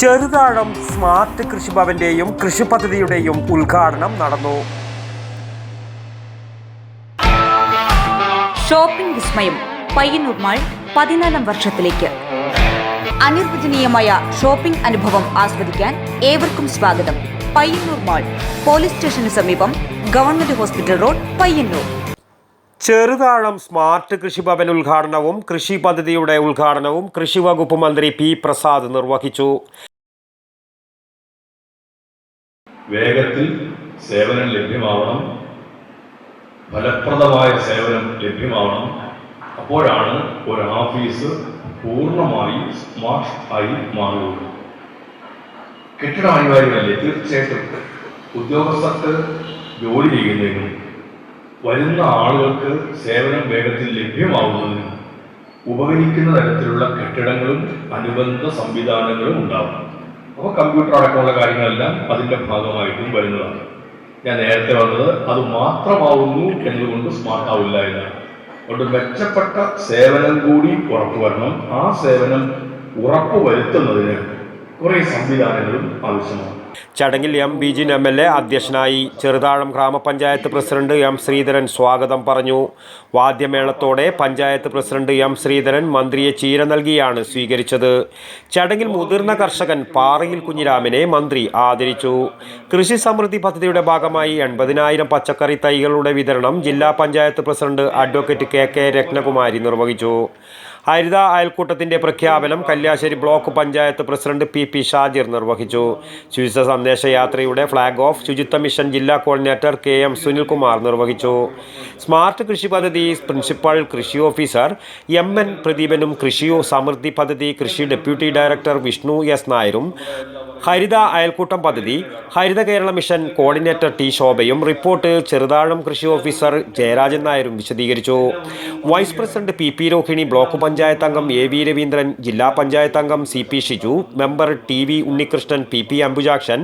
Cheruthazham smart കൃഷിഭവന്റെയും കൃഷി പദ്ധതിയുടെയും ഉദ്ഘാടനം നടന്നു. ഷോപ്പിംഗ് വിസ്മയം പയ്യന്നൂർ മാൾ പതിനാലാം വർഷത്തിലേക്ക്. അനിർവചനീയമായ ഷോപ്പിംഗ് അനുഭവം ആസ്വദിക്കാൻ ഏവർക്കും സ്വാഗതം. പയ്യന്നൂർ മാൾ പോലീസ് സ്റ്റേഷന് സമീപം government hospital road Payyanur. Cheruthazham smart Krishibhavan ഉദ്ഘാടനവും കൃഷി പദ്ധതിയുടെ ഉദ്ഘാടനവും കൃഷി വകുപ്പ് മന്ത്രി പി പ്രസാദ് നിർവഹിച്ചു. വേഗത്തിൽ സേവനം ലഭ്യമാവണം. ഫലപ്രദമായ സേവനം ലഭ്യമാവണം. അപ്പോഴാണ് ഒരു ഓഫീസ് പൂർണമായി സ്മാർട്ട് ആയി മാറുകയുള്ളൂ കെട്ടിടം അനിവാര്യമല്ലേ തീർച്ചയായിട്ടും. ഉദ്യോഗസ്ഥർക്ക് ജോലി ചെയ്യുന്നതിനും വരുന്ന ആളുകൾക്ക് സേവനം വേഗത്തിൽ ലഭ്യമാവുന്നതിനും ഉപകരിക്കുന്ന തരത്തിലുള്ള കെട്ടിടങ്ങളും അനുബന്ധ സംവിധാനങ്ങളും ഉണ്ടാവും. അപ്പോൾ കമ്പ്യൂട്ടർ അടക്കമുള്ള കാര്യങ്ങളെല്ലാം അതിന്റെ ഭാഗമായിട്ടും വരുന്നതാണ്. ഞാൻ നേരത്തെ പറഞ്ഞത് അത് മാത്രമാവുന്നു എന്നതുകൊണ്ട് സ്മാർട്ട് ആവില്ല എന്നാണ്. അതുകൊണ്ട് മെച്ചപ്പെട്ട സേവനം കൂടി ഉറപ്പുവരണം ആ സേവനം ഉറപ്പുവരുത്തുന്നതിന് കുറേ സംവിധാനങ്ങളും ആവശ്യമാണ്. ചടങ്ങിൽ M Vijin M L A അധ്യക്ഷനായി ചെറുതാഴം ഗ്രാമപഞ്ചായത്ത് പ്രസിഡന്റ് എം ശ്രീധരൻ സ്വാഗതം പറഞ്ഞു. വാദ്യമേളത്തോടെ പഞ്ചായത്ത് പ്രസിഡന്റ് എം ശ്രീധരൻ മന്ത്രിയെ ചീര നൽകിയാണ് സ്വീകരിച്ചത്. ചടങ്ങിൽ മുതിർന്ന കർഷകൻ പാറയിൽ കുഞ്ഞിരാമനെ മന്ത്രി ആദരിച്ചു. കൃഷി സമൃദ്ധി പദ്ധതിയുടെ ഭാഗമായി എൺപതിനായിരം പച്ചക്കറി തൈകളുടെ വിതരണം ജില്ലാ panchayat president advocate K K Ratnakumari നിർവഹിച്ചു. ഹരിത അയൽക്കൂട്ടത്തിന്റെ പ്രഖ്യാപനം Kalliasseri block panchayat president P P Shajir നിർവഹിച്ചു. ശുചിത്വ സന്ദേശയാത്രയുടെ ഫ്ളാഗ് ഓഫ് ശുചിത്വ മിഷൻ ജില്ലാ കോർഡിനേറ്റർ കെ എം സുനിൽകുമാർ നിർവഹിച്ചു. സ്മാർട്ട് കൃഷി പദ്ധതി പ്രിൻസിപ്പൽ കൃഷി ഓഫീസർ എം എൻ പ്രദീപനും കൃഷി സമൃദ്ധി പദ്ധതി കൃഷി ഡെപ്യൂട്ടി ഡയറക്ടർ വിഷ്ണു എസ് നായരും ഹരിത അയൽക്കൂട്ടം പദ്ധതി Haritha Kerala mission coordinator T ശോഭയും report Cheruthazham കൃഷി ഓഫീസർ ജയരാജൻ നായരും വിശദീകരിച്ചു. Vice president P P Rohini block panchayat അംഗം എ വി രവീന്ദ്രൻ ജില്ലാ പഞ്ചായത്ത് അംഗം C P Shiju member T V Unnikrishnan P P Ambujakshan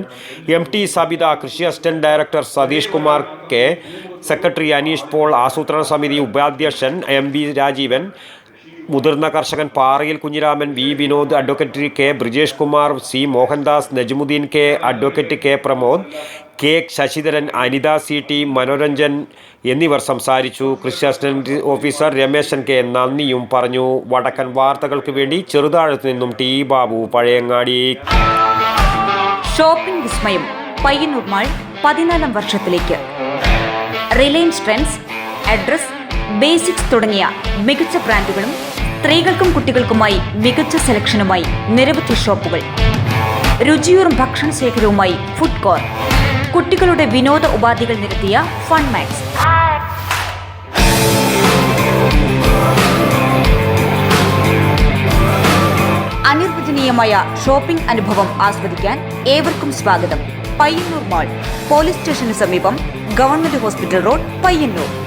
M T Sabitha കൃഷി assistant director Satheesh Kumar K secretary Aneesh Paul ആസൂത്രണ സമിതി ഉപാധ്യക്ഷൻ M V Rajeevan മുതിർന്ന കർഷകൻ Parayil Kunhiraman V. Vinod advocate K. Brijesh Kumar C. Mohandas Najmuddin K. Advocate K. Pramod K. Sasidharan Anitha C. T. Manoranjan എന്നിവർ സംസാരിച്ചു. കൃഷി assistant officer Rameshan K. നന്ദിയും പറഞ്ഞു. വടക്കൻ വാർത്തകൾക്ക് വേണ്ടി ചെറുതാഴത്തു നിന്നും ടി. ബാബു പഴയങ്ങാടി. ഷോപ്പിംഗ് വിസ്മയം. പയ്യന്നൂർ മാൾ പതിനാലാം വർഷത്തിലേക്ക്. റിലയൻസ് ട്രെൻഡ്സ് അഡ്രസ് ബേസിക്സ് തുടങ്ങിയ മികച്ച ബ്രാൻഡുകളും സ്ത്രീകൾക്കും കുട്ടികൾക്കുമായി മികച്ച സെലക്ഷനുമായി നിരവധി ഷോപ്പുകൾ. രുചിയൂറും ഭക്ഷണ ശേഖരവുമായി ഫുഡ് കോർ കുട്ടികളുടെ വിനോദ ഉപാധികൾ നിരത്തിയ ഫൺ മാക്സ്. അനിർവചനീയമായ ഷോപ്പിംഗ് അനുഭവം ആസ്വദിക്കാൻ ഏവർക്കും സ്വാഗതം. പയ്യന്നൂർ മാൾ. പോലീസ് സ്റ്റേഷന് സമീപം ഗവൺമെന്റ് ഹോസ്പിറ്റൽ റോഡ് പയ്യന്നൂർ.